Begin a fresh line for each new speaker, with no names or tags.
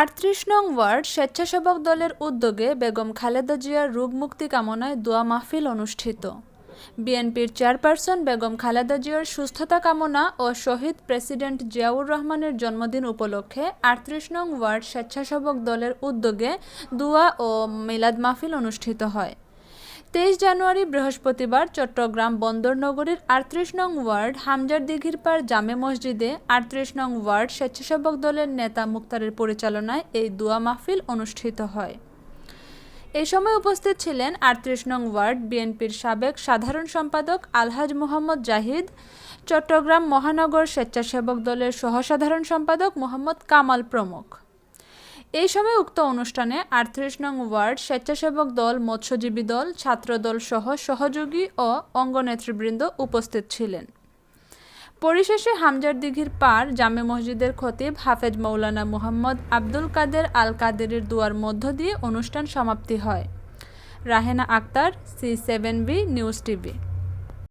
আটত্রিশ নং ওয়ার্ড স্বেচ্ছাসেবক দলের উদ্যোগে বেগম খালেদা জিয়ার রোগ মুক্তি কামনায় দোয়া মাহফিল অনুষ্ঠিত। বিএনপির চেয়ারপারসন বেগম খালেদা জিয়ার সুস্থতা কামনা ও শহীদ প্রেসিডেন্ট জিয়াউর রহমানের জন্মদিন উপলক্ষে আটত্রিশ নং ওয়ার্ড স্বেচ্ছাসেবক দলের উদ্যোগে দোয়া ও মিলাদ মাহফিল অনুষ্ঠিত হয়। তেইশ জানুয়ারি বৃহস্পতিবার চট্টগ্রাম বন্দর নগরীর আটত্রিশ নং ওয়ার্ড হামজার দিঘির পার জামে মসজিদে আটত্রিশ নং ওয়ার্ড স্বেচ্ছাসেবক দলের নেতা মুক্তারের পরিচালনায় এই দোয়া মাহফিল অনুষ্ঠিত হয়। এ সময় উপস্থিত ছিলেন আটত্রিশ নং ওয়ার্ড বিএনপির সাবেক সাধারণ সম্পাদক আলহাজ মোহাম্মদ জাহিদ, চট্টগ্রাম মহানগর স্বেচ্ছাসেবক দলের সহসাধারণ সম্পাদক মোহাম্মদ কামাল প্রমুখ। এই সময় উক্ত অনুষ্ঠানে আটত্রিশ নং ওয়ার্ড স্বেচ্ছাসেবক দল, মৎস্যজীবী দল ছাত্রদল সহ সহযোগী ও অঙ্গ নেতৃবৃন্দ উপস্থিত ছিলেন। পরিশেষে হামজার দিঘির পার জামে মসজিদের খতিব হাফেজ মৌলানা মুহাম্মদ আব্দুল কাদের আল কাদেরের দুয়ার মধ্য দিয়ে অনুষ্ঠান সমাপ্তি হয়। Rahena Akter, C seven B, news TV.